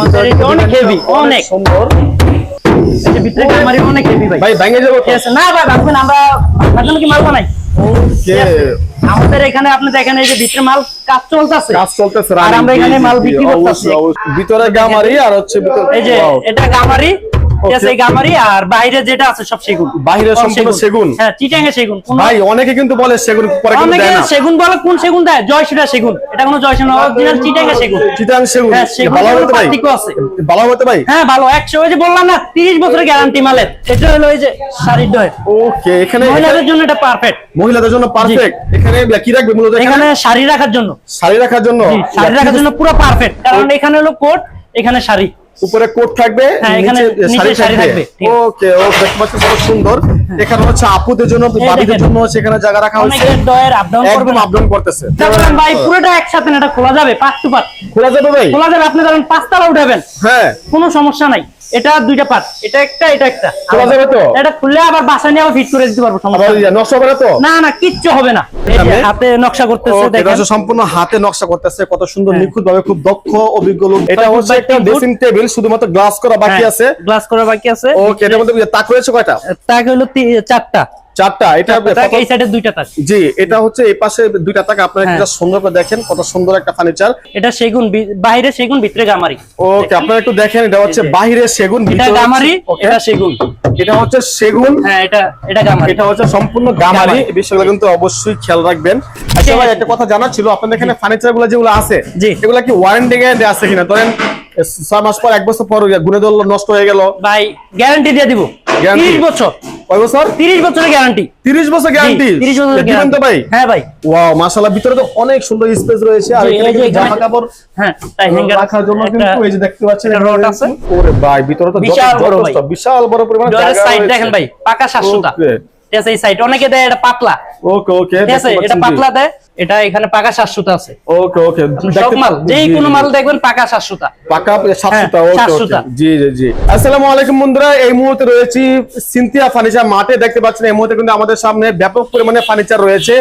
আমাদের এটা অনেক হেভি অনেক। সুন্দর। এই ভিতরে গামারি অনেক হেভি ভাই। ভাই ভেঙে যাব ঠিক আছে। না ভাই ভাববেন আমরা আপনার কি মাল বানাই? ওকে আমাদের এখানে আপনি দেখেন এই যে ভিতরে মাল কাজ চলতেছে। কাজ চলতেছে আর আমরা এখানে মাল বিক্রি করতেছি। ভিতরে গামারি আর হচ্ছে ভিতরে এই যে. এটা গামারি ঠিক আছে Okay. এই গামারি আর বাইরে যেটা আছে সব সেগুন। বাইরে সম্পূর্ণ সেগুন। হ্যাঁ চিটাঙ্গে সেগুন। ভাই অনেকে কিন্তু বলে সেগুন পরে কিন্তু দেয় না। সেগুন বলে কোন সেগুন দেয়? জয়সুরা সেগুন। এটা কোনো জয়সুরা অরিজিনাল চিটাঙ্গে সেগুন। চিটাং সেগুন। হ্যাঁ, ভালো হবে ভাই? ভালো হবে ভাই? হ্যাঁ ভালো। একশো ওই যে বললাম না তিরিশ বছরের গ্যারান্টি মালের। এটা হলো ওই যে শাড়ির ডয় ওকে এখানে মহিলাদের জন্য এটা পারফেক্ট মহিলাদের জন্য পারফেক্ট এখানে কি রাখবে মূলত এখানে? শাড়ি রাখার জন্য। শাড়ি রাখার জন্য? শাড়ি রাখার জন্য পুরো পারফেক্ট কারণ এখানে হলো কোট এখানে শাড়ি। উপরে কোট থাকবে হ্যাঁ, নিচে শাড়ি থাকবে। ওকে সুন্দর। এখানে হচ্ছে আপুদের জন্য বাবিদের। জন্য হচ্ছে এখানে জায়গা রাখা হয়েছে। ডয়ের আপ ডাউন করবে করতেছে। ভাই পুরোটা একসাথে না, এটা খোলা যাবে পাঁচ টু পাঁচ খোলা যাবে ভাই? খোলা যাবে আপনি ধরেন পাঁচতলা উঠাবেন। হ্যাঁ। কোনো সমস্যা নাই। এটা দুইটা পার্ট এটা একটা এটা একটা। খোলা যাবে তো? এটা খুললে আবার বাসা নিয়ে ফিট করে দিতে পারব সমস্যা। ইয়ে, তো? না না কিচ্ছু হবে না? হাতে নকশা করতেছে এটা দেখেন। সম্পূর্ণ হাতে নকশা করতেছে কত সুন্দর হ্যাঁ। নিখুঁত ভাবে খুব দক্ষ অভিজ্ঞ লোক। এটা হচ্ছে একটা ড্রেসিং টেবিল শুধুমাত্র গ্লাস করা বাকি আছে। গ্লাস করা বাকি আছে। ওকে এটার মধ্যে তাক রয়েছে কয়টা? তাক হলো চারটা। চারটা এটা তাক কত- এই সাইডে দুইটা তাক। জি এটা হচ্ছে এই পাশে দুইটা তাক আপনারা। সুন্দর করে দেখেন কত সুন্দর একটা ফার্নিচার এটা সেগুন বাইরে সেগুন ভিতরে গামারি। ওকে আপনারা একটু দেখেন এটা হচ্ছে এই সেগুন ভিতরে গামারি এটা সেগুন। এটা হচ্ছে সেগুন। হ্যাঁ এটা এটা গামারি। এটা হচ্ছে সম্পূর্ণ গামারি। এই বিষয়গুলো কিন্তু অবশ্যই খেয়াল রাখবেন। আচ্ছা ভাই একটা কথা জানা ছিল আপনাদের এখানে ফার্নিচারগুলো যেগুলো আছে। এগুলা কি ওয়ারেন্টি গ্যারান্টি আছে কিনা? ধরেন ছয় মাস পর এক বছর পর গুনে ধরলো নষ্ট হয়ে গেল। ভাই গ্যারান্টি দিয়ে দিব। Guarantee? 30 বছর। কয় বছর? 30 বছরের গ্যারান্টি তিরিশ বছর গ্যারান্টি 30 বছরের দিবেন ভাই? হ্যাঁ ভাই। ওয়াও মাশাআল্লাহ ভিতরে তো অনেক সুন্দর স্পেস রয়েছে। আর জি, এখানে কিন্তু জামা কাপড় হ্যাঁ তাই হ্যাঙ্গার রাখার জন্য কিন্তু এই যে দেখতে পাচ্ছেন একটা রড আছে। ওরে ভাই ভিতরে তো বিশাল বড় বিশাল বড় পরিমাণে সাইড দেখেন ভাই পাকা এই সাইড অনেকে দেয় এটা পাতলা। ওকে ওকে এটা পাতলা দেয় এটা এখানে পাকা আছে। ওকে ওকে সব মাল যেই কোনো মাল দেখবেন পাকা পাকা হ্যাঁ, ওকে ওকে জি জি জি। আসসালামু আলাইকুম বন্ধুরা এই মুহূর্তে রয়েছি সিনথিয়া ফার্নিচার মাঠে দেখতে পাচ্ছেন এই মুহূর্তে কিন্তু আমাদের সামনে ব্যাপক পরিমাণে ফার্নিচার রয়েছে।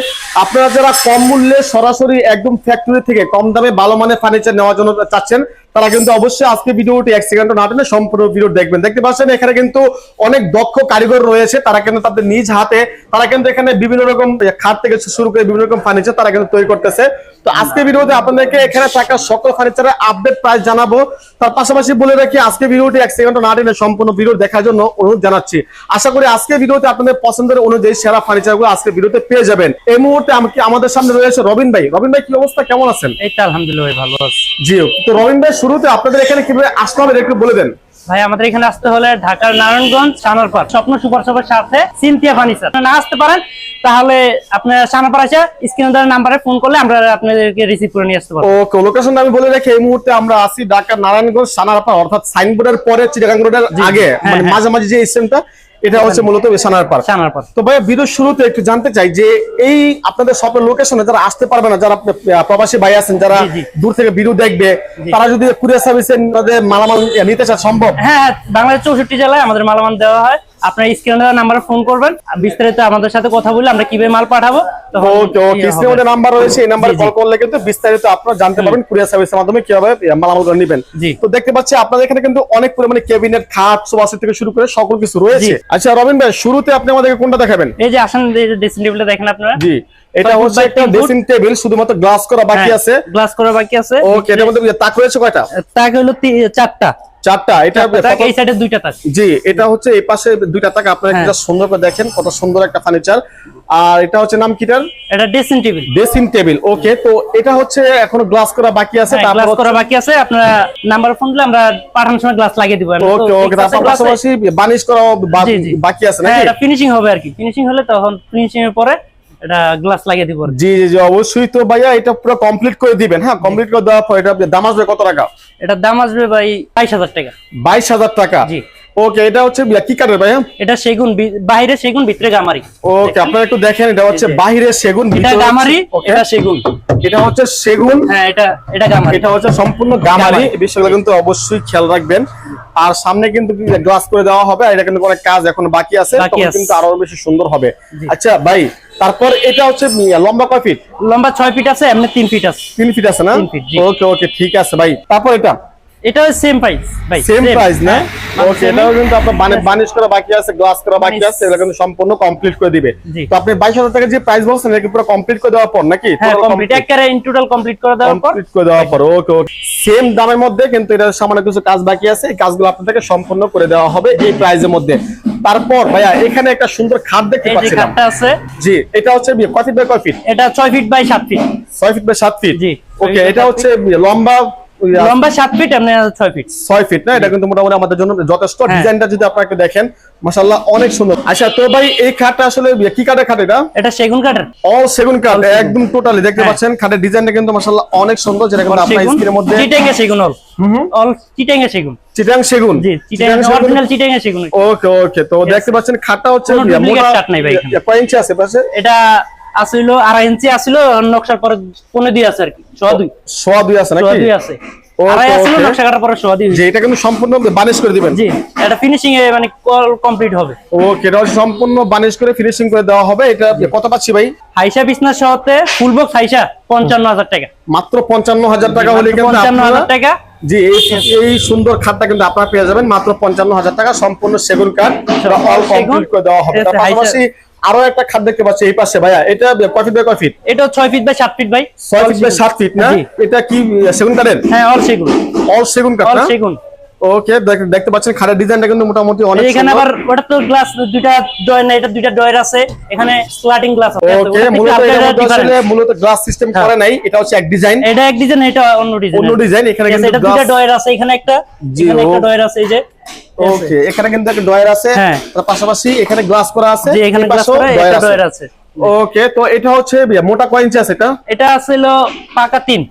আপনারা যারা কম মূল্যে সরাসরি একদম ফ্যাক্টরি থেকে কম দামে ভালো মানের ফার্নিচার নেওয়ার জন্য চাচ্ছেন তারা কিন্তু অবশ্যই আজকে ভিডিওটি এক সেকেন্ড না টেনে সম্পূর্ণ ভিডিও দেখবেন। দেখতে পাচ্ছেন এখানে কিন্তু অনেক দক্ষ কারিগর রয়েছে তারা কিন্তু তাদের নিজ হাতে তারা কিন্তু এখানে বিভিন্ন রকম খাট থেকে শুরু করে বিভিন্ন রকম ফার্নিচার তারা কিন্তু তৈরি করতেছে। তো আজকে ভিডিওতে আপনাদেরকে এখানে থাকা সকল ফার্নিচারের আপডেট প্রাইস জানাব। তার পাশাপাশি বলে রাখি আজকে ভিডিওটি এক সেকেন্ড না টেনে সম্পূর্ণ ভিডিও দেখার জন্য অনুরোধ জানাচ্ছি। আশা করি আজকে ভিডিওতে আপনাদের পছন্দের অনুযায়ী সেরা ফার্নিচারগুলো আজকে ভিডিওতে পেয়ে যাবেন। এই মুহূর্তে আমাকে আমাদের সামনে রয়েছে রবিন ভাই? রবিন ভাই কি অবস্থা? কেমন আছেন? এই তো আলহামদুলিল্লাহ ভাই ভালো আছে। জি তো রবিন ভাই শুরুতে আপনাদের এখানে কীভাবে আসতে হবে একটু বলে দেন। ভাই আমাদের এখানে আসতে হলে ঢাকার নারায়ণগঞ্জ সানারপাড় স্বপ্ন সুপার শপের সাথে সিনথিয়া ফার্নিচার। না আসতে পারেন তাহলে আপনার সানাপাড়া আসা স্ক্রিনে দেওয়ার নাম্বারে ফোন করলে আমরা আপনাদেরকে রিসিভ করে নিয়ে আসতে পারব। ওকে লোকেশন আমি বলে রাখি এই মুহূর্তে আমরা আসি ঢাকার নারায়ণগঞ্জ সানারপাড়া অর্থাৎ সাইনবোর্ডের পরে চিটাগাং রোডের আগে হ্যাঁ, মানে হ্যাঁ। মাঝামাঝি যে স্টেশনটা এটা হচ্ছে মূলত সানার পার্শনার তো ভাই ভিডিও শুরুতে একটু জানতে চাই যে এই আপনাদের শপের লোকেশনে যারা আসতে পারবে না যারা প্রবাসী ভাই আছেন যারা। দূর থেকে ভিডিও দেখবে তারা যদি কুরিয়ার সার্ভিসের মালামাল নিতে চায় সম্ভব? হ্যাঁ বাংলাদেশ বাংলাদেশের চৌষট্টি জেলায় আমাদের মালামাল দেওয়া হয়। আপনার স্ক্রিনে নাম্বারে ফোন করবেন বিস্তারিত আমাদের সাথে কথা বলে আমরা কীভাবে মাল পাঠাবো ওকে ওকে স্ক্রিনে। নাম্বার রয়েছে এই নাম্বারে। কল করলে কিন্তু বিস্তারিত আপনারা জানতে পারবেন কুরিয়ার সার্ভিসের মাধ্যমে কীভাবে মালামালগুলো নেবেন। তো দেখতে পাচ্ছি আপনাদের এখানে কিন্তু অনেক পরিমাণে ক্যাবিনেট খাট সোফা থেকে শুরু করে সকল কিছু রয়েছে। আচ্ছা রবিন ভাই শুরুতে আপনি আমাদেরকে কোনটা দেখাবেন? এই যে আসেন ড্রেসিং টেবিলটা দেখেন আপনারা। জি এটা হচ্ছে একটা ড্রেসিং টেবিল শুধুমাত্র গ্লাস করা বাকি আছে। গ্লাস করা বাকি আছে। ওকে এটার মধ্যে তাক রয়েছে কয়টা? তাকে হলো চারটা। চারটা এটা এই সাইডে দুইটা তাক। জি এটা হচ্ছে এই পাশে দুইটা তাক আপনারা হ্যাঁ। সুন্দর করে দেখেন কত সুন্দর একটা ফার্নিচার। আর এটা হচ্ছে নাম কিটার এটা dressing table dressing table okay তো এটা হচ্ছে এখনও গ্লাস করা বাকি আছে গ্লাস করা বাকি আছে আপনারা নাম্বার ফোন দিলে আমরা পাঠানোর সময় গ্লাস লাগিয়ে দিব। ওকে ওকে তারপর পাশাপাশি বানিশ করা। বাকি আছে নাকি? এটা ফিনিশিং হবে আর কি। ফিনিশিং হলে তখন ফিনিশিং এর পরে এটা গ্লাস লাগিয়ে দিব। জি জি জি অবশ্যই। তো ভাইয়া এটা পুরো কমপ্লিট করে দিবেন হ্যাঁ কমপ্লিট করে দেওয়ার পর এটা দাম আসবে কত টাকা? এটার দাম আসবে ভাই বাইশ হাজার টাকা। বাইশ হাজার টাকা? জি। ওকে এটা হচ্ছে কি কাঠের ভাইয়া এটা সেগুন বাইরে সেগুন ভিতরে গামারি। ওকে আপনারা একটু দেখেন এটা হচ্ছে। বাহিরে সেগুন ভিতরে গামারি এটা সেগুন। এটা হচ্ছে সেগুন। হ্যাঁ এটা এটা গামারি। এটা হচ্ছে সম্পূর্ণ গামারি। বিষয়গুলো কিন্তু অবশ্যই খেয়াল রাখবেন। আর সামনে কিন্তু গ্লাস করে দেওয়া হবে আর এটা কিন্তু অনেক কাজ এখন বাকি আছে তখন আছে। কিন্তু আরও বেশি সুন্দর হবে। আচ্ছা ভাই তারপর এটা হচ্ছে লম্বা কয় ফিট লম্বা ছয় ফিট আছে এমনি তিন ফিট আছে। তিন ফিট আছে না। ওকে ওকে ঠিক আছে ভাই। তারপর এটা? এটা সেম প্রাইস ভাই সেম প্রাইস না? হ্যাঁ, ওকে এটাও কিন্তু আপনার বানিশ করা বাকি আছে গ্লাস করা বাকি আছে এগুলো কিন্তু সম্পূর্ণ কমপ্লিট করে দিবে। তো আপনি বাইশ হাজার টাকা যে প্রাইস বলছেন এটা কি পুরো কমপ্লিট করে দেওয়ার পর নাকি? হ্যাঁ কমপ্লিট? একেবারে ইন টোটাল কমপ্লিট করে দেওয়ার পর। কমপ্লিট করে দেওয়ার পর ওকে ওকে সেম দামের মধ্যে কিন্তু এটা সামান্য কিছু কাজ বাকি আছে এই কাজগুলো আপনাদেরকে সম্পূর্ণ করে দেওয়া হবে এই প্রাইজের মধ্যে। তারপর ভাইয়া এখানে একটা সুন্দর খাট দেখতে যে আছে। জি এটা হচ্ছে কয় ফিট বাই কয় ফিট এটা ছয় ফিট বাই সাত ফিট ছয় ফিট বাই সাত ফিট জি, ওকে এটা হচ্ছে লম্বা লম্বা সাত ফিট এমনি ছয় ফিট ছয় ফিট না? এটা কিন্তু মোটামুটি আমাদের জন্য যথেষ্ট। হ্যাঁ। ডিজাইনটা যদি আপনারা একটু দেখেন মাশাল্লাহ অনেক সুন্দর। আচ্ছা তো ভাই এই খাটটা আসলে কি কাঠের খাট এটা? এটা সেগুন কাঠের অল সেগুন কাঠ একদম টোটালি দেখতে হ্যাঁ। পাচ্ছেন? খাটের ডিজাইনটা কিন্তু অনেক সুন্দর যেটা কিন্তু আপনার স্ক্রিনের মধ্যে চিটাঙ্গে সেগুন অল অল চিটাঙ্গে সেগুন। চিটাং সেগুন। জি চিটাঙ্গে সেগুন। অরিজিনাল চিটাঙ্গে সেগুন। ওকে ওকে তো দেখতে পাচ্ছেন খাটটা হচ্ছে মোটা-। ইয়া, কয় ইঞ্চি আছে পাশে? এটা আসিল আড়াই ইঞ্চি আসিল নকশার পরে পনেরো দুই আছে আর কি সোয়া দুই। সোয়া দুই আছে নাকি? দুই আছে। Okay, আড়াই আসিল নকশা কাটার পরে সোয়া দুই। যে এটা কিন্তু সম্পূর্ণ বানিশ করে দিবেন। জি এটা ফিনিশিং এ মানে কমপ্লিট হবে। ওকে এটা সম্পূর্ণ বানিশ করে ফিনিশিং করে দেওয়া হবে। এটা কত পাচ্ছি ভাই? হাইসা বিছনা সহতে ফুল বক্স হাইসা পঞ্চান্ন হাজার টাকা। মাত্র পঞ্চান্ন হাজার টাকা হলে কিন্তু পঞ্চান্ন হাজার আপনারা টাকা। জি এই সুন্দর খাটটা কিন্তু আপনারা পেয়ে যাবেন। মাত্র পঞ্চান্ন হাজার টাকা সম্পূর্ণ সেগুন কাঠ অল কমপ্লিট করে দেওয়া হবে। পাশাপাশি আরও একটা খাট দেখতে পাচ্ছি এই পাশে ভাইয়া। এটা কয় ফিট বাই কয় ফিট এটা ছয় ফিট বাই সাত ফিট বাই। ছয় ফিট বাই সাত ফিট না? এটা কি সেগুন কাঠের? হ্যাঁ অল সেগুন। অল সেগুন কাঠ অল না সেগুন। ওকে দেখতে পাচ্ছেন খাটের ডিজাইনটা কিন্তু মোটামুটি অনেক এখানে আবার ওটা তো গ্লাস দুইটা ডয়ার না এটা দুইটা ডয়ার আছে। এখানে স্লাটিং গ্লাস আছে। ওকে মূলত। আসলে মূলত গ্লাস সিস্টেম হ্যাঁ। করে নাই এটা হচ্ছে এক ডিজাইন এটা এক ডিজাইন এটা অন্য ডিজাইন অন্য ডিজাইন এখানে কিন্তু এটা দুইটা ডয়ার আছে এখানে একটা এখানে একটা ডয়ার আছে এই যে। ওকে এখানে কিন্তু একটা ডয়ার আছে। হ্যাঁ। তার পাশাপাশি এখানে গ্লাস করা আছে। এখানে গ্লাস করা ডয়ার আছে। ওকে তো এটা হচ্ছে মোটা কয়েন আছে এটা? এটা ছিল পাকা তিন।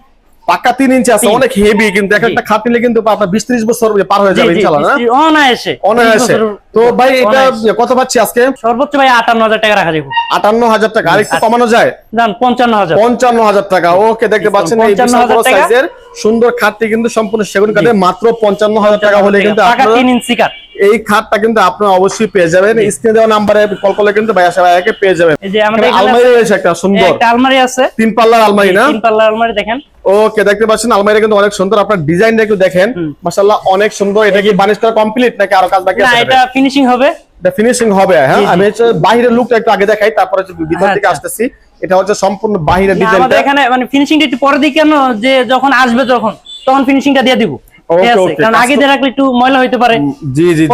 পাকা তিন ইঞ্চি আছে অনেক হেভি কিন্তু এক একটা খাট নিলে কিন্তু আপনার বিশ ত্রিশ বছর পার হয়ে যাবে ইনশাল্লাহ অনায়াসে। অনায়াসে। তো ভাই এটা কত পাচ্ছি আজকে? সর্বোচ্চ ভাই আটান্ন হাজার টাকা রাখা যাবে। আটান্ন হাজার টাকা আর একটু কমানো যায়? জান পঞ্চান্ন হাজার। পঞ্চান্ন হাজার টাকা ওকে দেখতে পাচ্ছেন এই বিশাল বড় সাইজের সুন্দর খাটটি কিন্তু সম্পূর্ণ সেগুন কাঠের মাত্র পঞ্চান্ন হাজার টাকা হলে কিন্তু তিন ইঞ্চি কাঠ। এই খাটটা কিন্তু আপনারা অবশ্যই পেয়ে যাবেন। স্ক্রিনে দেওয়া নাম্বারে কল করলে কিন্তু ভাইয়া সবাইকে পেয়ে যাবেন। এই যে আমাদের আলমারি রয়েছে একটা সুন্দর। একটা আলমারি আছে। তিন পাল্লার আলমারি না? তিন পাল্লা আলমারি দেখেন। ওকে দেখতে পাচ্ছেন আলমারি কিন্তু অনেক সুন্দর। আপনার ডিজাইনটা একটু দেখেন। মাশাআল্লাহ অনেক সুন্দর। এটা কি বানিশ করা কমপ্লিট নাকি আরও কাজ বাকি আছে? না এটা ফিনিশিং হবে। এটা ফিনিশিং হবে হ্যাঁ। আমি বাইরের লুকটা একটু আগে দেখাই তারপরে হচ্ছে ভিতর হ্যাঁ, থেকে আচ্ছা। আসতেছি। এটা হচ্ছে সম্পূর্ণ বাহিরের না, আমাদের ডিজাইনটা এখানে মানে ফিনিশিংটা একটু পরে দিই কেন? যে যখন আসবে যখন তখন ফিনিশিংটা দিয়ে দিব। কারণ আগে তো- দিয়ে রাখলে একটু ময়লা হইতে পারে। জি জি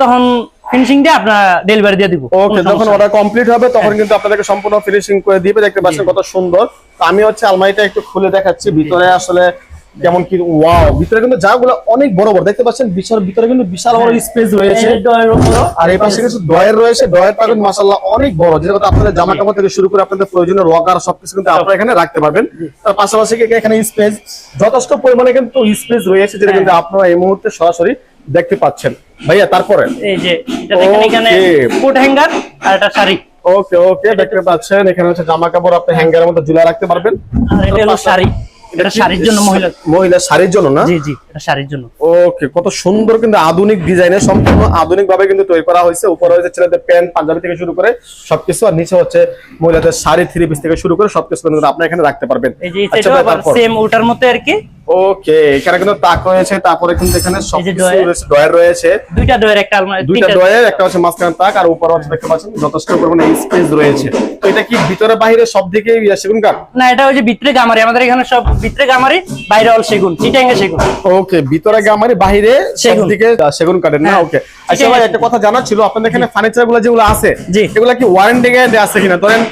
তখন ফিনিশিং দিয়ে আপনার ডেলিভারি দিয়ে দিব ওকে যখন অর্ডার কমপ্লিট হবে তখন কিন্তু আপনাদেরকে সম্পূর্ণ ফিনিশিং করে দিবে দেখতে পাচ্ছেন কত সুন্দর। আমি হচ্ছে আলমারিটা একটু খুলে দেখাচ্ছি ভিতরে আসলে কেমন কি ওয়াও ভিতরে কিন্তু জায়গাগুলো অনেক বড় বড়। দেখতে পাচ্ছেন বিশাল ভিতরে কিন্তু বিশাল বড় স্পেস রয়েছে। এই যে door এর উপরও। আর এই পাশে কিছু ডয়ের রয়েছে। ডয়েরটা কিন্তু মাশাআল্লাহ অনেক বড়। যেটা কথা আপনাদের জামা কাপড় থেকে শুরু করে আপনাদের প্রয়োজনীয় লকার সবকিছু কিন্তু আপনারা এখানে রাখতে পারবেন। তার পাশাপাশি কি এখানে স্পেস যথেষ্ট পরিমাণে কিন্তু স্পেস রয়েছে যেটা কিন্তু আপনারা এই মুহূর্তে সরাসরি দেখতে পাচ্ছেন। ভাইয়া তারপরে? এই যে এটা দেখেন এখানে কোট হ্যাঙ্গার আর একটা শাড়ি। ওকে ওকে দেখতে পাচ্ছেন। এখানে হচ্ছে জামা কাপড় আপনি হ্যাঙ্গারের মধ্যে ঝুলা রাখতে পারবেন। আর এটা হলো শাড়ি। এটা শাড়ির জন্য মহিলা মহিলা শাড়ির জন্য না? জি জি এটা শাড়ির জন্য। ওকে কত সুন্দর কিন্তু আধুনিক ডিজাইনে সম্পূর্ণ আধুনিক ভাবে কিন্তু তৈরি করা হয়েছে। উপরে ছেলেদের প্যান্ট পাঞ্জাবি থেকে শুরু করে সবকিছু আর নিচে হচ্ছে মহিলাদের শাড়ি থ্রি পিস থেকে শুরু করে সবকিছু কিন্তু আপনি এখানে রাখতে পারবেন। এই যে আচ্ছা আবার সেম ওটার আর কি। ওকে এখানে কিন্তু তাক রয়েছে তারপরে কিন্তু এখানে সবকিছু ডয়ার রয়েছে দুইটা ডোয়ের একটা আলমারি দুইটা ডয়ার একটা হচ্ছে মাঝখানে তাক আর উপরে হচ্ছে দেখতে পাচ্ছেন যথেষ্ট পরিমাণে স্পেস রয়েছে। তো এটা কি ভিতরে বাইরে সব দিকে সেগুন কাঠ না এটা যে ভিতরে গামারি আমাদের এখানে সব ভিতরে গামারি বাইরে অল সেগুন চিটাঙ্গে সেগুন। ওকে ভিতরে গামারি বাইরে সেগুন। দিকে সেগুন কাঠের। না হ্যাঁ। ওকে আচ্ছা ঠিক ভাই একটা কথা জানা ছিল আপনাদের এখানে ফার্নিচারগুলো যেগুলো আছে। এগুলা কি ওয়ারেন্টি গ্যারান্টি আছে কিনা? ধরেন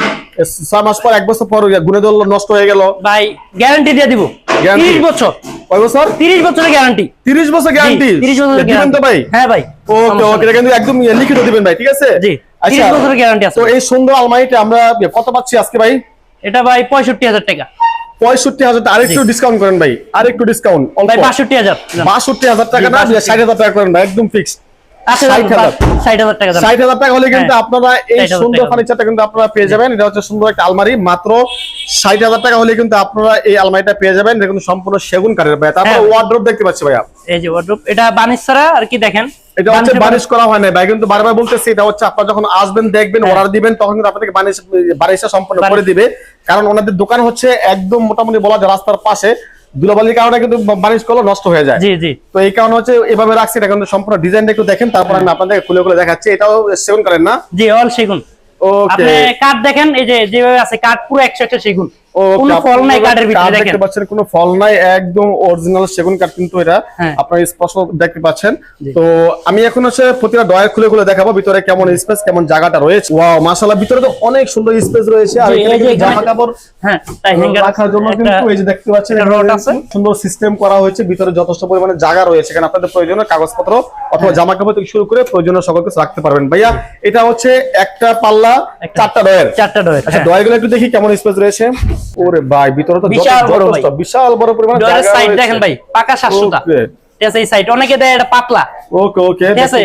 ছয় মাস পর এক বছর পর গুনে ধরলো নষ্ট হয়ে গেল। ভাই গ্যারান্টি দিয়ে দিব। Guarantee? তিরিশ বছর। কয় বছর? তিরিশ বছরের গ্যারান্টি তিরিশ বছর গ্যারান্টি তিরিশ বছরের দিবেন তো ভাই? হ্যাঁ ভাই ওকে ওকে এটা কিন্তু একদম ইয়ে লিখিত দিবেন ভাই ঠিক আছে? জি আচ্ছা তিরিশ বছরের গ্যারান্টি আছে। তো এই সুন্দর আলমারিটা আমরা কত পাচ্ছি আজকে ভাই? এটা ভাই পঁয়ষট্টি হাজার টাকা। পঁয়ষট্টি হাজার ডিসকাউন্ট করেন ভাই ডিসকাউন্ট বাষট্টি হাজার। বাষট্টি হাজার টাকা না? ষাট হাজার টাকা করেন ভাই একদম ফিক্স আচ্ছা। টাকা হলে কিন্তু হ্যাঁ, আপনারা এই সুন্দর ফার্নিচারটা কিন্তু আপনারা পেয়ে যাবেন। এটা হচ্ছে সুন্দর একটা আলমারি। মাত্র ষাট হাজার টাকা হলে কিন্তু আপনারা এই আলমারিটা পেয়ে যাবেন। এটা কিন্তু সম্পূর্ণ সেগুন কাঠের ভাই। তারপর হ্যাঁ। ওয়ার্ড্রোপ দেখতে পাচ্ছি ভাইয়া। এই যে এটা বানিশ ছাড়া আর কি দেখেন? এটা হচ্ছে বানিশ করা হয় না ভাই। কিন্তু বারবার বলতেছি এটা হচ্ছে আপনারা যখন আসবেন দেখবেন হ্যাঁ। অর্ডার দিবেন তখন কিন্তু আপনাদেরকে বানিশ বানিশটা সম্পূর্ণ করে দিবে। কারণ ওনাদের দোকান হচ্ছে একদম মোটামুটি বলা যায় রাস্তার পাশে। ধুলাবালির কারণে কিন্তু বানিশ করলে নষ্ট হয়ে যায়। জি জি। তো এই কারণে হচ্ছে এভাবে রাখছি এটা কিন্তু সম্পূর্ণ ডিজাইনটা একটু দেখেন তারপর আমি আপনাদের খুলে খুলে দেখাচ্ছি। এটাও সেগুন করেন না? জি অল সেগুন। ওকে আপনি কাঠ দেখেন এই যে যেভাবে আছে কাঠ পুরো একশো একটা সেগুন। কোনো ফল নাই আপনারা কাঠের ভিতরে কাঠ দেখেন। দেখতে পাচ্ছেন কোনো ফল নাই একদম অরিজিনাল সেগুন কাঠ কিন্তু এটা হ্যাঁ। আপনারা স্পষ্ট দেখতে পাচ্ছেন। তো আমি এখন হচ্ছে প্রতিটা ডয়ার খুলে খুলে দেখাবো ভিতরে কেমন স্পেস কেমন জায়গাটা রয়েছে। ওয়াও মাশাআল্লাহ ভিতরে তো অনেক সুন্দর স্পেস রয়েছে। আর এখানে জামা কাপড় হ্যাঁ তাই হ্যাঙ্গার রাখার জন্য কিন্তু এই যে দেখতে পাচ্ছেন একটা রড আছে। সুন্দর সিস্টেম করা হয়েছে। ভিতরে যথেষ্ট পরিমাণে জায়গা রয়েছে। এখানে আপনাদের প্রয়োজনীয় কাগজপত্র অথবা জামা কাপড় থেকে শুরু করে প্রয়োজনীয় সকল কিছু রাখতে পারবেন। ভাইয়া এটা হচ্ছে একটা পাল্লা চারটা ডয়ের চারটা ডয়ের আচ্ছা ডয়ারগুলো একটু দেখি কেমন স্পেস রয়েছে। ওরে ভাই ভিতরে তো বিশাল বড় ভাই। বিশাল বড় পরিমাণে জায়গা সাইড দেখেন ভাই পাকা এই সাইড অনেকে দেয় এটা পাতলা। ওকে ওকে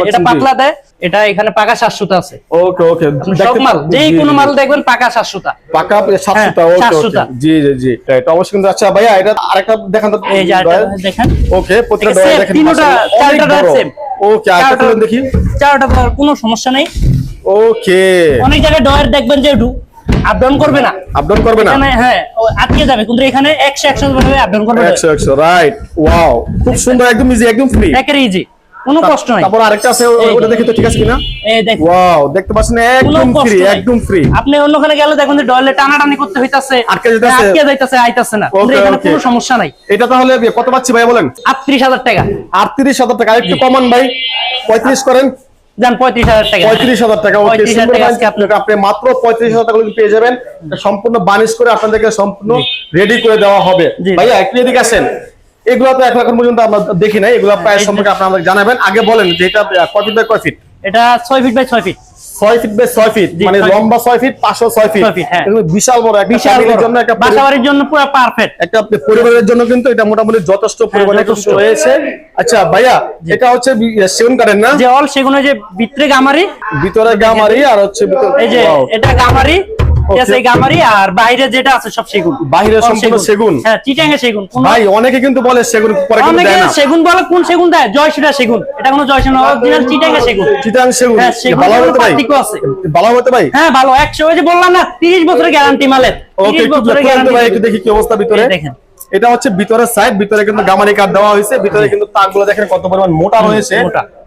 এটা পাতলা দেয় এটা এখানে পাকা আছে। ওকে ওকে সব মাল যেই কোনো মাল দেখবেন পাকা পাকা সাতশোটা হ্যাঁ, ওকে ওকে। 700 জি জি জি এটা অবশ্যই কিন্তু আচ্ছা ভাইয়া এটা আরেকটা দেখান তো। এই যে আরেকটা দেখেন ওকে ডয়ার দেখেন তিনোটা, চারটা ওকে আরেকটা দেখি। চারটা কোনো সমস্যা নেই। ওকে। অনেক জায়গায় ডয়ার দেখবেন যে আপ ডাউন করবে না। আপডাউন করবে না? হ্যাঁ আটকে যাবে কিন্তু এখানে একশো একশো ভাবে আপ ডাউন করবে। একশো একশো রাইট ওয়াও খুব সুন্দর একদম ইজি একদম ফ্রি একের ইজি কোনো কষ্ট নাই। তারপর আরেকটা আছে। ওটা দেখি তো ঠিক আছে কিনা? এই দেখেন ওয়াও দেখতে পাচ্ছেন একদম ফ্রি একদম ফ্রি আপনি অন্যখানে গেলে দেখুন যে ডয়ালে টানাটানি করতে হইতাছে আটকে যাইতাছে। আটকে যাইতাছে আইতাছে না। এখানে কোনো সমস্যা নাই। এটা তাহলে কত পাচ্ছি ভাই বলেন? আটত্রিশ হাজার টাকা। আটত্রিশ হাজার টাকা একটু কমান ভাই। পঁয়ত্রিশ করেন। যান পঁয়ত্রিশ হাজার টাকা। পঁয়ত্রিশ হাজার টাকা। ওকে 35,000 সুন্দর টাকা ভাই, আজকে আপনার- আপনি মাত্র পঁয়ত্রিশ হাজার টাকা কিন্তু পেয়ে যাবেন। সম্পূর্ণ বানিশ করে আপনাদেরকে সম্পূর্ণ রেডি করে দেওয়া হবে। ভাইয়া একটু এদিকে আসেন। এগুলো তো এখন এখন পর্যন্ত আমরা দেখি নাই। এগুলো প্রায় সম্পর্কে আপনারা জানাবেন। আগে বলেন যে এটা কয় ফিট বাই কয় ফিট এটা ছয় ফিট বাই ছয় ফিট ছয় ফিট বাই ছয় ফিট মানে লম্বা ছয় ফিট পাঁচশো ছয় ফিট হ্যাঁ। বিশাল বড় একটা বিশাল জন্য একটা বাসাবাড়ির জন্য পুরো পারফেক্ট একটা পরিবারের জন্য কিন্তু এটা মোটামুটি যথেষ্ট পরিমাণে হ্যাঁ, যথেষ্ট। কিন্তু আচ্ছা ভাইয়া এটা হচ্ছে সেগুন কাঠের না? যে অল সেগুলো যে ভিতরে গামারি। ভিতরে গামারি আর হচ্ছে ভিতরে এই যে. এটা গামারি। ঠিক আছে Okay. এই গামারি আর বাইরে যেটা আছে সব সেগুন। বাইরে সম্পূর্ণ সেগুন। হ্যাঁ চিটাঙ্গে সেগুন। ভাই অনেকে কিন্তু বলে সেগুন পরে কিন্তু দেয় না। সেগুন বলে কোন সেগুন দেয়? জয়সুরা সেগুন। এটা কোনো জয়সুরা অরিজিনাল চিটাঙ্গে সেগুন। চিটাং সেগুন। হ্যাঁ, ভালো হতে ভাই? ভালো হতে ভাই? হ্যাঁ ভালো। একশো ওই যে বললাম না তিরিশ বছরের গ্যারান্টি মালের। ওকে একটু দেখি কি অবস্থা ভিতরে। দেখেন। এটা হচ্ছে ভিতরের সাইড ভিতরে কিন্তু গামারি কাঠ দেওয়া হয়েছে ভিতরে কিন্তু তাকগুলো দেখেন কত পরিমাণ মোটা রয়েছে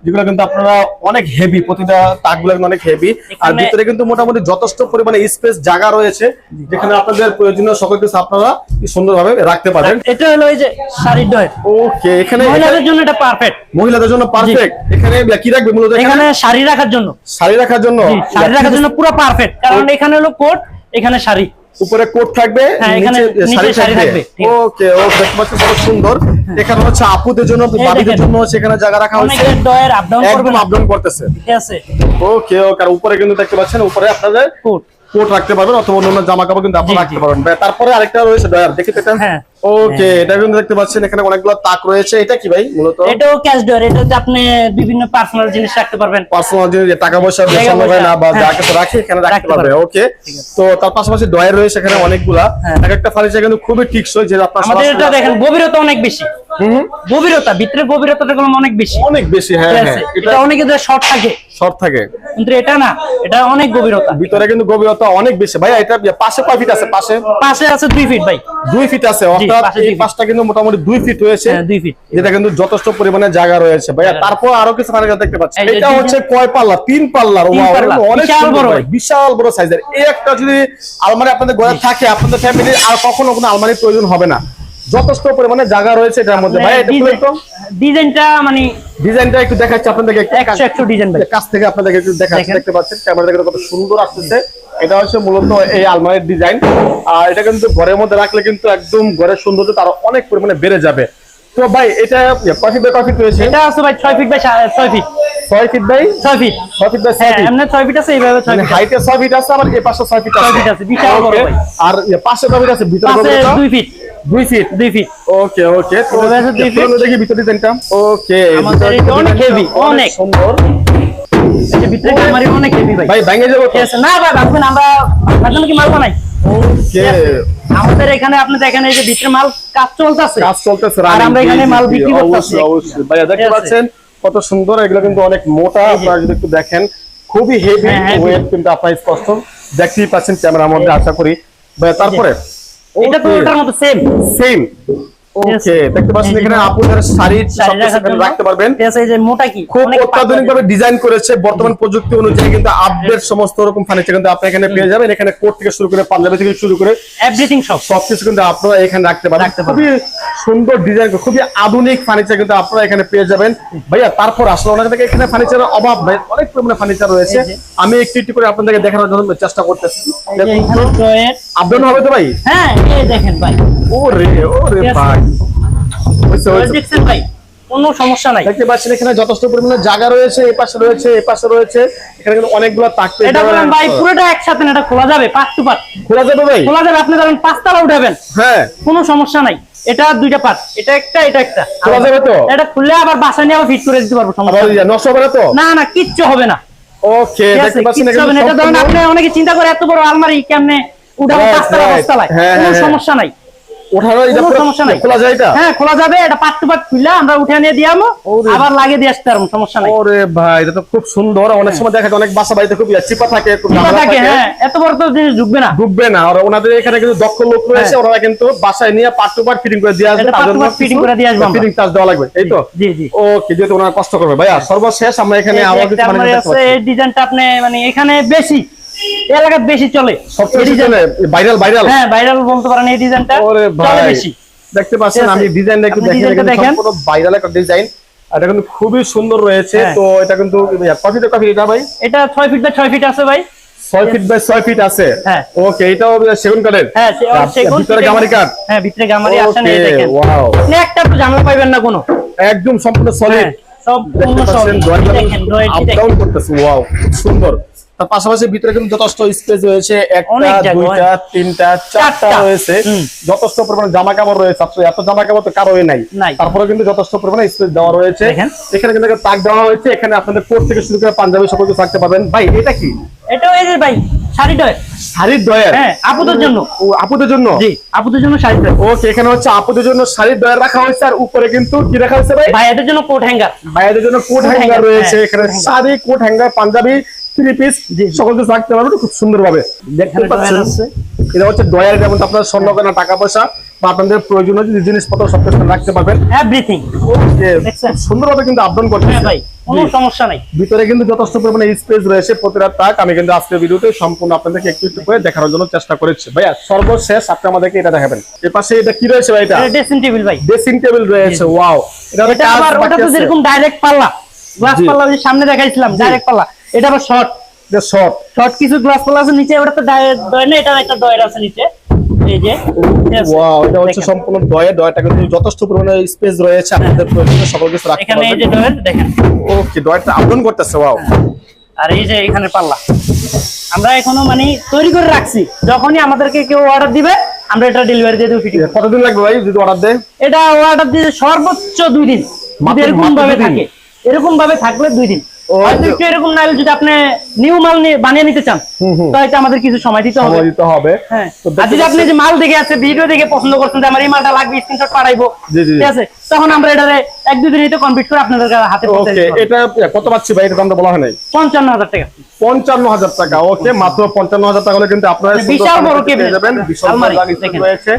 যেগুলো কিন্তু আপনারা অনেক হেভি প্রতিটা তাকগুলো কিন্তু অনেক হেভি আর ভিতরে কিন্তু মোটামুটি যথেষ্ট পরিমাণে স্পেস জায়গা রয়েছে যেখানে আপনাদের প্রয়োজনীয় সকল কিছু আপনারা সুন্দরভাবে রাখতে পারেন এটা হলো ওই যে শাড়ির ডয়ের ওকে এখানে মহিলাদের জন্য এটা পারফেক্ট মহিলাদের জন্য পারফেক্ট এখানে কি রাখবে মূলত এখানে? শাড়ি রাখার জন্য। শাড়ি রাখার জন্য? শাড়ি রাখার জন্য পুরো পারফেক্ট কারণ এখানে হলো কোট এখানে শাড়ি। উপরে কোট থাকবে হ্যাঁ, নিচে শাড়ি থাকবে। ওকে ও দেখতে বড় সুন্দর। এখানে হচ্ছে আপুদের জন্য বাড়িদের জন্য সেখানে এখানে জায়গা রাখা হয়েছে। আপ ডাউন করবে করতেছে। ঠিক আছে। ওকে ওকে আর উপরে কিন্তু দেখতে পাচ্ছেন উপরে আপনাদের কোট। কোট রাখতে পারবেন অথবা অন্য জামা কাপড় কিন্তু আপনারা রাখতে পারবেন। তারপরে আরেকটা রয়েছে ডয়ার দেখি হ্যাঁ। ওকে এটা কিন্তু দেখতে পাচ্ছেন এখানে অনেকগুলো তাক রয়েছে। এটা কি ভাই মূলত? এটাও ক্যাশ ডয়ার এটাতে আপনি বিভিন্ন পার্সোনাল জিনিস রাখতে পারবেন। পার্সোনাল যে টাকা পয়সা হয় না বা যা হ্যাঁ। কিছু রাখে এখানে রাখতে পারবে। ওকে তো তার পাশাপাশি ডয়ার রয়েছে এখানে অনেকগুলা। হ্যাঁ। এক একটা ফার্নিচার কিন্তু খুবই টিকসই যে আপনার আমাদের এটা দেখেন গভীরতা অনেক বেশি। গভীরতা ভিতরে গভীরতাটা অনেক বেশি। অনেক বেশি হ্যাঁ হ্যাঁ। এটা এটা অনেকে শর্ট থাকে। শর্ট থাকে। কিন্তু এটা না এটা অনেক গভীরতা। ভিতরে কিন্তু গভীরতা অনেক বেশি। ভাই এটা পাশে কয় ফিট আছে? পাশে? পাশে আছে দুই ফিট ভাই। দুই ফিট আছে অর্থাৎ এই পাশটা কিন্তু মোটামুটি দুই ফিট রয়েছে। হ্যাঁ দুই ফিট যেটা কিন্তু যথেষ্ট পরিমাণে জায়গা রয়েছে। ভাইয়া তারপর আরও কিছু ফার্নিচার দেখতে পাচ্ছি। এটা হচ্ছে কয় পাল্লা? তিন পাল্লার তিন Wow, পাল্লা, এটা অনেক বিশাল বড়। ভাই, ভাই। বিশাল বড় সাইজের এই একটা যদি আলমারি আপনাদের ঘরে থাকে আপনাদের ফ্যামিলির আর কখনো কোনো আলমারির প্রয়োজন হবে না। যথেষ্ট পরিমাণে জায়গা রয়েছে এটার মধ্যে। ভাই এটা খুলে তো। ডিজাইনটা মানে ডিজাইনটা একটু দেখাচ্ছি আপনাদেরকে। ডিজাইন ভাই। কাছ থেকে আপনাদেরকে একটু দেখাচ্ছি দেখতে পাচ্ছেন। ক্যামেরা কত সুন্দর আসতেছে। এটা হচ্ছে মূলত এই আলমারির ডিজাইন। আর এটা কিন্তু ঘরের মধ্যে রাখলে কিন্তু একদম ঘরের সৌন্দর্য তার অনেক পরিমাণে বেড়ে যাবে। তো ভাই এটা কফি বাই কফি রয়েছে? এটা আছে ভাই ছয় ফিট বাই সা- ছয় ফিট ছয় ফিট বাই? ছয় ফিট ছয় ফিট বাই ছয় হ্যাঁ ফিট এমনি ছয় ফিট আছে এইভাবে ছয় মানে ফিট হাইটে ছয় ফিট আছে আবার এ পাশে ছয় ফিট ছয় feet আছে, বিশাল বড় ভাই। আর পাশে কয় feet আছে? ভিতরে আছে কয় feet? দুই ফিট দুই ফিট দুই ফিট ওকে ওকে তো আছে দুই দেখি ভিতরে ডিজাইনটা ওকে আমাদের এটা অনেক heavy, অনেক। সুন্দর। যে ভিতরে অনেক হেভি ভাই? ভাই ভেঙে যাব ঠিক আছে। না ভাই ভাববেন আমরা কি বানাই? ওকে। আমাদের এখানে আপনি দেখেন এই যে ভিতরে মাল কাজ চলতেছে। কাজ চলতেছে আর আমরা এখানে মাল বিক্রি করতেছি। অবশ্যই। ভাইয়া দেখতে পাচ্ছেন কত সুন্দর এগুলো কিন্তু অনেক মোটা। আপনারা যদি একটু দেখেন খুবই হেভি হ্যাঁ। ওয়েট কিন্তু আপনার স্পষ্ট। দেখতেই পাচ্ছেন ক্যামেরার মধ্যে আশা করি। ভাইয়া তারপরে? এটা তো ওটার মতো সেম সেম ওকে দেখতে পাচ্ছেন এখানে মোটা- আপনাদের শাড়ি শাড়ি সবকিছু রাখার এখানে জন্য। রাখতে পারবেন। এই যে মোটা কি? খুব অত্যাধুনিক ভাবে ডিজাইন করেছে বর্তমান প্রযুক্তি অনুযায়ী কিন্তু আপডেট সমস্ত রকম ফার্নিচার কিন্তু আপনি এখানে পেয়ে যাবেন। এখানে কোট থেকে শুরু করে পাঞ্জাবি থেকে শুরু করে এভরিথিং সব। সবকিছু কিন্তু আপনারা এখানে রাখতে পারেন। খুবই সুন্দর ডিজাইন খুবই আধুনিক ফার্নিচার কিন্তু আপনারা এখানে পেয়ে যাবেন। ভাইয়া তারপর আসলে থেকে এখানে ফার্নিচারের অভাব নাই অনেক পরিমাণে ফার্নিচার রয়েছে। আমি একটু একটু করে আপনাদেরকে দেখানোর জন্য চেষ্টা করতেছি। আপডাউন হবে তো ভাই? হ্যাঁ এই দেখেন ভাই। ও রে ও রে ঠিক আছে। ভাই। দেখছেন ভাই কোনো সমস্যা নাই। দেখতে পাচ্ছেন এখানে যথেষ্ট পরিমাণে জায়গা রয়েছে এই পাশে রয়েছে এই পাশে রয়েছে। এখানে কিন্তু অনেকগুলো তাক এটা। বলেন ভাই পুরোটা একসাথে না এটা খোলা যাবে পাঁচ টু পাঁচ খোলা যাবে ভাই। খোলা যাবে আপনি ধরেন পাঁচতলা উঠাবেন। হ্যাঁ। কোনো সমস্যা নাই। এটা দুইটা পার্ট এটা একটা এটা একটা। খোলা যাবে তো? এটা খুললে আবার বাসায় নিয়ে আবার ফিট করে দিতে পারব সমস্যা নষ্ট হবে না তো? না না কিচ্ছু হবে না। ওকে দেখতে পাচ্ছেন এটা ধরেন আপনি অনেকে চিন্তা করে এত বড় আলমারি কেমনে উঠাবো পাঁচতলা পাঁচতলায়? হ্যাঁ, কোনো হ্যাঁ, সমস্যা নাই। ওঠানো এটা সমস্যা নাই। খোলা যায় এটা? হ্যাঁ খোলা যাবে এটা পাট টু পাট খুললে আমরা উঠে নিয়ে দিয়ামো আবার লাগিয়ে দিয়ে আসতে পারব সমস্যা নাই। ওরে ভাই এটা তো খুব সুন্দর। অনেক সময় দেখা যায় অনেক বাসা বাড়িতে খুব চিপা থাকে চিপা থাকে থাকে। হ্যাঁ এত বড় তো জিনিস ঢুকবে না। ডুববে না। আর ওনাদের এখানে কিন্তু দক্ষ লোক রয়েছে হ্যাঁ। ওরা কিন্তু বাসায় নিয়ে টু ফিটিং করে দিয়ে আসবে to করে দিয়ে আসব ফিটিং চার্জ দেওয়া লাগবে এই তো? জি জি ওকে যেহেতু ওনারা কষ্ট করবে। ভাইয়া সর্বশেষ আমরা এখানে আবার কিছু মানে এই ডিজাইনটা আপনি মানে এখানে বেশি এই এলাকায় বেশি চলে? সবচেয়ে ভাইরাল ভাইরাল হ্যাঁ ভাইরাল বলতে পারেন এই ডিজাইনটা চলে বেশি। দেখতে পাচ্ছেন আমি ডিজাইনটা একটু দেখেন। সম্পূর্ণ ভাইরাল একটা ডিজাইন এটা কিন্তু খুবই সুন্দর রয়েছে হ্যাঁ। তো এটা কিন্তু কফিতে কফি এটা ভাই? এটা ছয় ফিট বাই ছয় ফিট আছে ভাই। ছয় ফিট বাই ছয় ফিট আছে? হ্যাঁ। ওকে এটাও সেগুন কাঠের? হ্যাঁ আচ্ছা, সেগুন ভিতরে গামারি কাঠ? হ্যাঁ ভিতরে গামারি আসেন এই দেখেন। ওয়াও আপনি একটা তো ঝামেলা পাইবেন না কোনো। একদম সম্পূর্ণ সলিড হ্যাঁ, সব দেখতে পূর্ণ সব দেখেন আপ ডাউন করতেছে ওয়াও সুন্দর। তার পাশাপাশি ভিতরে কিন্তু যথেষ্ট স্পেস রয়েছে একটা দুইটা তিনটা চারটা। রয়েছে। যথেষ্ট পরিমাণে জামা কাপড় রয়েছে এত জামা কাপড় তো কারোই নাই। তারপরে কিন্তু যথেষ্ট পরিমাণে স্পেস দেওয়া রয়েছে। এখানে কিন্তু তাক দেওয়া হয়েছে এখানে আপনাদের কোট থেকে শুরু করে পাঞ্জাবি সকল কিছু থাকতে পারবেন। ভাই এটা কি? এটা যে ভাই শাড়িটা শাড়ির ডয়ার হ্যাঁ আপুদের জন্য। আপুদের জন্য? জি আপুদের জন্য শাড়িটা ওকে এখানে হচ্ছে আপুদের জন্য শাড়ির ডয়ার রাখা হয়েছে। আর উপরে কিন্তু কি রাখা হয়েছে ভাই? ভাইয়াদের জন্য কোট হ্যাঙ্গার। ভাইয়াদের জন্য কোট হ্যাঙ্গার রয়েছে। হ্যাঁ, এখানে sari coat hanger panjabi. Three piece জি। সকল কিছু রাখতে পারবেন খুব দেখতে পাচ্ছেন? এটা হচ্ছে ডয়ার যেমন আপনার স্বর্ণ কেনা টাকা পয়সা বা আপনাদের প্রয়োজনীয় জিনিসপত্র সব কিছু রাখতে পারবেন। এভরিথিং? সুন্দরভাবে কিন্তু আপডাউন করতে হ্যাঁ ভাই কোনো সমস্যা নাই। ভিতরে কিন্তু যথেষ্ট পরিমাণে স্পেস রয়েছে প্রতিটা তাক আমি কিন্তু আজকের ভিডিওতে সম্পূর্ণ আপনাদেরকে একটু একটু করে দেখানোর জন্য চেষ্টা করেছি। ভাইয়া সর্বশেষ আপনি আমাদেরকে এটা দেখাবেন। এর পাশে এটা কি রয়েছে ভাই এটা? ড্রেসিং টেবিল ভাই। ড্রেসিং টেবিল রয়েছে ওয়াও এটা এটা আবার ওটা তো যেরকম ডাইরেক্ট পাল্লা। গ্লাস পাল্লা যে সামনে দেখাইছিলাম ডাইরেক্ট পাল্লা। এটা আবার শর্ট শর্ট শর্ট কিছু গ্লাস আছে নিচে ওটা তো ডয় না এটা একটা আছে নিচে। এই যে ওয়াও এটা হচ্ছে সম্পূর্ণ ডয়ে ডয়টা কিন্তু যথেষ্ট পরিমাণে স্পেস রয়েছে আপনাদের প্রয়োজনীয় সকল কিছু রাখতে এখানে এই যে পারবেন। দেখেন। ওকে ডয়টা আপডাউন করতেছে ওয়াও আর এই যে এখানে পাল্লা। আমরা এখনও মানে তৈরি করে রাখছি। যখনই আমাদেরকে কেউ অর্ডার দিবে আমরা এটা ডেলিভারি দিয়ে দেবো ফিটিং কতদিন লাগবে ভাই যদি অর্ডার দেয়? এটা অর্ডার দিয়ে সর্বোচ্চ দুই দিন। এরকম ভাবে থাকে। এরকম ভাবে থাকলে দুই দিন। হয়তো আচ্ছা। এরকম নাহলে যদি আপনি নিউ মাল বানিয়ে নিতে চান। তো এটা আমাদের কিছু সময় দিতে হবে। দিতে হবে। হ্যাঁ। যদি আপনি যে মাল দেখে আছে ভিডিও দেখে পছন্দ করছেন যে আমার এই মালটা লাগবে স্ক্রিনশট পাঠাইবো। ঠিক আছে? তখন আমরা এটা এক দুই দিন কমপ্লিট করে আপনাদের হাতে ওকে এটা কত পাচ্ছি ভাই? এটা দামটা বলা হয় নাই? পঞ্চান্ন হাজার টাকা। পঞ্চান্ন হাজার টাকা ওকে মাত্র পঞ্চান্ন হাজার টাকা হলে কিন্তু আপনারা বিশাল বড় furniture যাবেন। বিশাল বড় রয়েছে।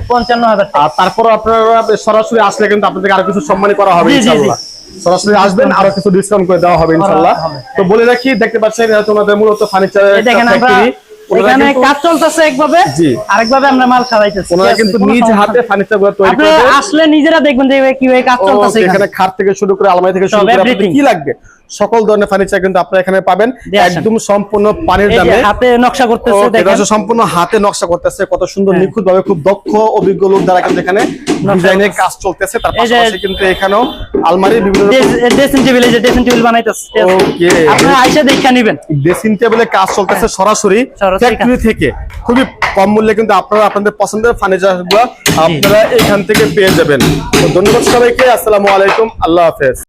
টাকা। আর তারপর আপনারা সরাসরি আসলে কিন্তু আপনাদেরকে আরও কিছু সম্মানী করা হবে। ইনশাআল্লাহ। সরাসরি আসবেন আরও কিছু ডিসকাউন্ট করে দেওয়া হবে ইনশাআল্লাহ। তো বলে রাখি দেখতে পাচ্ছেন এটা হচ্ছে মূলত ফার্নিচারের এই এখানে কাজ চলতেছে একভাবে। আরেকভাবে আমরা মাল সাজাইতেছি ওনারা কিন্তু নিজ হাতে তৈরি আসলে নিজেরা দেখবেন যে কীভাবে কাজ চলতেছে এখানে। খাট থেকে শুরু করে আলমারি থেকে শুরু করে কি লাগবে? সকল ধরনের ফার্নিচার কিন্তু আপনারা এখানে পাবেন। একদম সম্পূর্ণ পানির দামে। হাতে নকশা করতেছে দেখেন। সম্পূর্ণ হাতে নকশা করতেছে। কত সুন্দর হ্যাঁ। নিখুঁত ভাবে খুব দক্ষ অভিজ্ঞ লোক দ্বারা কিন্তু এখানে ডিজাইনের কাজ চলতেছে। তার এই পাশাপাশি কিন্তু এখানেও আলমারি বিভিন্ন ড্রেসিং টেবিল এই যে ড্রেসিং টেবিল বানাইতেছে। ওকে আপনারা আইসা দেখা নিবেন। ড্রেসিং টেবিলে কাজ চলতেছে সরাসরি সরাসরি ফ্যাক্টরি থেকে। খুবই কম মূল্যে কিন্তু আপনারা আপনাদের পছন্দের ফার্নিচারগুলো আপনারা এখান থেকে পেয়ে যাবেন। তো ধন্যবাদ সবাইকে। আসসালামু আলাইকুম। আল্লাহ হাফেজ।